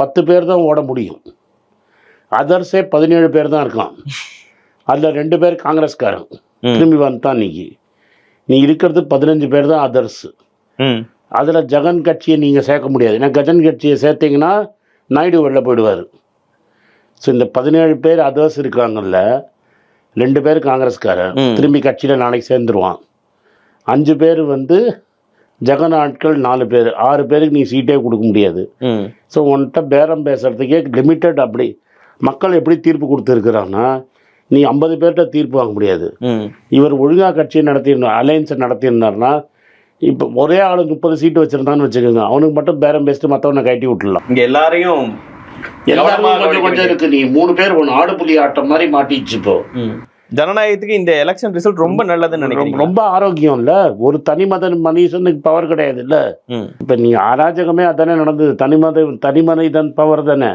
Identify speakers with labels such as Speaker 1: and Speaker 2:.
Speaker 1: பத்து பேர் தான் ஓட முடியும். அதர்ஸே பதினேழு பேர் தான் இருக்கான். அதில் ரெண்டு பேர் காங்கிரஸ்காரன். திரும்பி வந்துட்டான் இன்னைக்கு. நீ இருக்கிறது பதினஞ்சு பேர் தான் அதர்ஸ். அதில் ஜெகன் கட்சியை நீங்கள் சேர்க்க முடியாது. ஏன்னா கஜன் கட்சியை சேர்த்தீங்கன்னா நாயுடு வெளில போயிடுவார். ஸோ இந்த பதினேழு பேர் அதர்ஸ் இருக்காங்கல்ல ரெண்டு பேர் காங்கிரஸ்காரன்.
Speaker 2: ம்.
Speaker 1: திரும்பி கட்சியில் நாளைக்கு சேர்ந்துருவான். அஞ்சு பேர் வந்து ஜெகன் ஆட்கள் நாலு பேர் ஆறு பேருக்கு நீ சீட்டே கொடுக்க முடியாது. ஸோ உன்கிட்ட பேரம் பேசுறதுக்கே லிமிட்டட் அப்படி. மக்கள் எப்படி தீர்ப்பு கொடுத்துருக்குறாங்கன்னா நீ ஐம்பது பேர்கிட்ட தீர்ப்பு வாங்க முடியாது. இவர் ஒழுங்கா கட்சியை நடத்தியிருந்தார் அலையன்ஸை நடத்தியிருந்தாருன்னா இப்போ ஒரே ஆள் முப்பது சீட்டு வச்சிருந்தான்னு வச்சுக்கோங்க அவனுக்கு மட்டும் பேரம் பேசிட்டு மற்றவனை கட்டி விட்டுடலாம்.
Speaker 2: இங்க எல்லாரையும்
Speaker 1: எல்லாருமே கொஞ்சம் கொஞ்சம் இருக்கு நீ. மூணு பேர் ஒன்று ஆடு புலி ஆட்டம் மாதிரி மாட்டிச்சு இப்போ.
Speaker 2: ஜனநாயகத்துக்கு இந்த எலெக்ஷன் ரிசல்ட் ரொம்ப நல்லதுன்னு நினைக்கிறேன்
Speaker 1: ரொம்ப ஆரோக்கியம் இல்ல ஒரு தனிமத மனுஷனுக்கு பவர் கிடையாது இல்ல இப்ப நீ அராஜகமே அதானே நடந்தது. தனிமத தனி மனிதன் பவர் தானே?